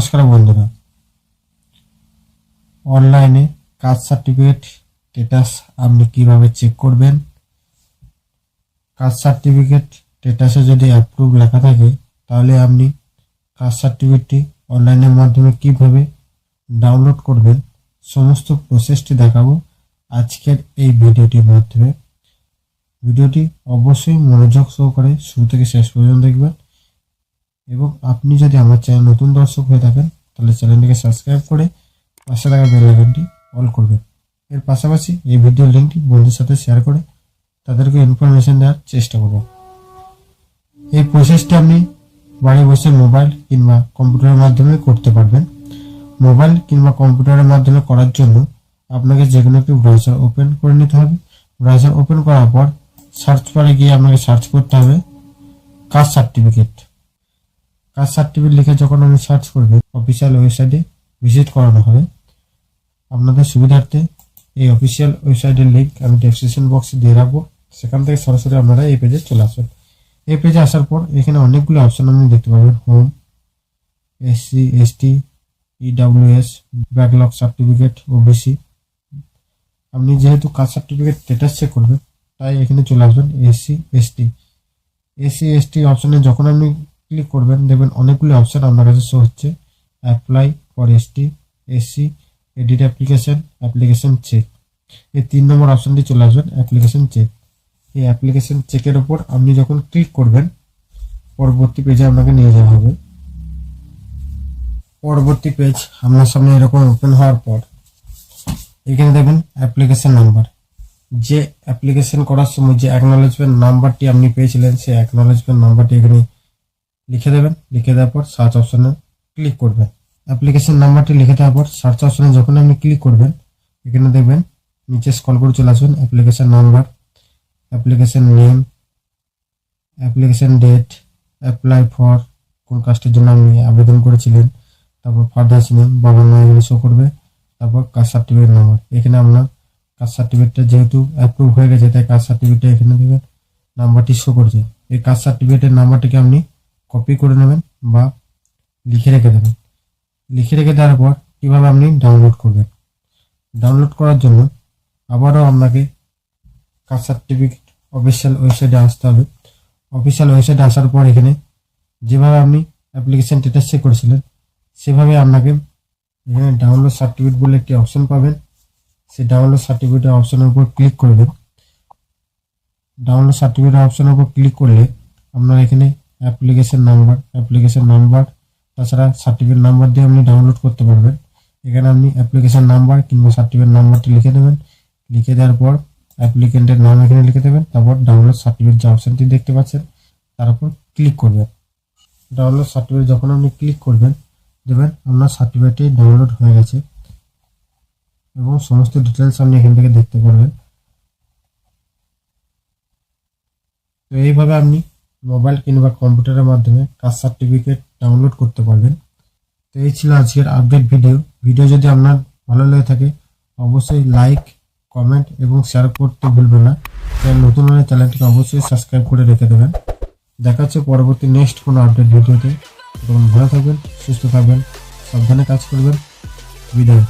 নমস্কার বন্ধুরা। অনলাইনে কাস্ট সার্টিফিকেট স্টেটাস আপনি কীভাবে চেক করবেন? কাস্ট সার্টিফিকেট স্টেটাসে যদি অ্যাপ্রুভ লেখা থাকে, তাহলে আপনি কাস্ট সার্টিফিকেটটি অনলাইনের মাধ্যমে কীভাবে ডাউনলোড করবেন, সমস্ত প্রসেসটি দেখাবো আজকের এই ভিডিওটির মাধ্যমে। ভিডিওটি অবশ্যই মনোযোগ সহকারে শুরু থেকে শেষ পর্যন্ত দেখবেন। এবং আপনি যদি আমার চ্যানেল নতুন দর্শক হয়ে থাকেন, তাহলে চ্যানেলটিকে সাবস্ক্রাইব করে পাশে থাকা বেল আইকনটি অল করবেন। এর পাশাপাশি এই ভিডিও লিঙ্কটি বন্ধুদের সাথে শেয়ার করে তাদেরকে ইনফরমেশন দেওয়ার চেষ্টা করব এই প্রসেসটি আপনি বাড়ি বসে মোবাইল কিংবা কম্পিউটারের মাধ্যমে করতে পারবেন। মোবাইল কিংবা কম্পিউটারের মাধ্যমে করার জন্য আপনাকে যে কোনো একটি ব্রাউজার ওপেন করে নিতে হবে। ব্রাউজার ওপেন করার পর সার্চ বারে গিয়ে আপনাকে সার্চ করতে হবে কাস্ট সার্টিফিকেট কাস্ট সার্টিফিকেট লিখে যখন আপনি সার্চ করবেন অফিসিয়াল ওয়েবসাইটে ভিজিট করানো হবে আপনাদের সুবিধার্থে এই অফিসিয়াল ওয়েবসাইটের লিঙ্ক আমি ডেসক্রিপশন বক্সে দিয়ে রাখব। সেখান থেকে সরাসরি আপনারা এই পেজে চলে আসবেন। এই পেজে আসার পর এখানে অনেকগুলো অপশান আপনি দেখতে পাবেন home SC ST EWS backlog certificate OBC আপনি যেহেতু কাস্ট সার্টিফিকেট স্ট্যাটাস চেক করবেন, তাই এখানে চলে আসবেন এসসি এসটি এসসি এসটি অপশানে যখন আপনি ক্লিক করবেন। দেখবেন অনেকগুলো অপশন আপনার কাছে শো হচ্ছে। Apply for ST SC edit application application check এই তিন নম্বর অপশনটি চলে আসবেন অ্যাপ্লিকেশন চেক এই অ্যাপ্লিকেশন চেকের ওপর আপনি যখন ক্লিক করবেন, পরবর্তী পেজে আপনাকে নিয়ে যাওয়া হবে। পরবর্তী পেজ আপনার সামনে এরকম ওপেন হওয়ার পর, এখানে দেখবেন অ্যাপ্লিকেশন নাম্বার যে অ্যাপ্লিকেশন করার সময় যে অ্যাকনোলেজমেন্ট নাম্বারটি আপনি পেয়েছিলেন, সেই অ্যাকনোলেজমেন্ট নাম্বারটি এখানে লিখে দেবেন, লিখে দেওয়ার পর সার্চ অপশনে ক্লিক করবেন। অ্যাপ্লিকেশন নাম্বারটি লিখে দেওয়ার পর সার্চ অপশনে যখন আপনি ক্লিক করবেন, এখানে দেখবেন নিচে স্কল করে চলে আসবেন application number application name application date apply for কোন কাজটির জন্য আপনি আবেদন করেছিলেন, তারপর ফাদার্স নেম বাবার নাম এগুলো শো করবে, তারপর কাস্ট সার্টিফিকেট নাম্বার এখানে আপনার কাস্ট সার্টিফিকেটটা যেহেতু অ্যাপ্রুভ হয়ে গেছে, তাই কাস্ট সার্টিফিকেটটা এখানে দেবেন নাম্বারটি শো করছে। এই কাস্ট সার্টিফিকেটের নাম্বারটিকে আপনি কপি করে নেবেন বা লিখে রেখে দেবেন। লিখে রেখে দেওয়ার পর কীভাবে আপনি ডাউনলোড করবেন? ডাউনলোড করার জন্য আবারও আপনাকে কাস্ট সার্টিফিকেট অফিসিয়াল ওয়েবসাইটে আসতে হবে। অফিসিয়াল ওয়েবসাইটে আসার পর এখানে যেভাবে আপনি অ্যাপ্লিকেশন স্ট্যাটাস চেক করেছিলেন, সেভাবে আপনাকে এখানে ডাউনলোড সার্টিফিকেট বলে একটি অপশন পাবেন। সেই ডাউনলোড সার্টিফিকেটের অপশনের উপর ক্লিক করবেন ডাউনলোড সার্টিফিকেট অপশনের উপর ক্লিক করলে আপনার এখানে অ্যাপ্লিকেশন নাম্বার অ্যাপ্লিকেশন নাম্বার, তাছাড়া সার্টিফিকেট নাম্বার দিয়ে আপনি ডাউনলোড করতে পারবেন। এখানে আপনি অ্যাপ্লিকেশন নাম্বার কিংবা সার্টিফিকেট নাম্বারটি লিখে দেবেন। লিখে দেওয়ার পর অ্যাপ্লিকেন্টের নাম এখানে লিখে দেবেন। তারপর ডাউনলোড সার্টিফিকেট যে অপশনটি দেখতে পাচ্ছেন, তার উপর ক্লিক করবেন। ডাউনলোড সার্টিফিকেট যখন আপনি ক্লিক করবেন দেবেন আপনার সার্টিফিকেটটি ডাউনলোড হয়ে গেছে এবং সমস্ত ডিটেলস আপনি এখান থেকে দেখতে পারবেন। তো এইভাবে আপনি মোবাইল কিংবা কম্পিউটারের মাধ্যমে কাস্ট সার্টিফিকেট ডাউনলোড করতে পারবেন। তো এই ছিল আজকের আপডেট ভিডিও ভিডিও যদি আপনার ভালো লেগে থাকে, অবশ্যই লাইক কমেন্ট এবং শেয়ার করতে ভুলবেন না। চ্যানেল নতুন হলে চ্যানেলটিকে অবশ্যই সাবস্ক্রাইব করে রেখে দেবেন। দেখা হচ্ছে পরবর্তী নেক্সট কোনো আপডেট ভিডিওতে তখন ভালো থাকবেন, সুস্থ থাকবেন, সাবধানে কাজ করবেন। বিদায়।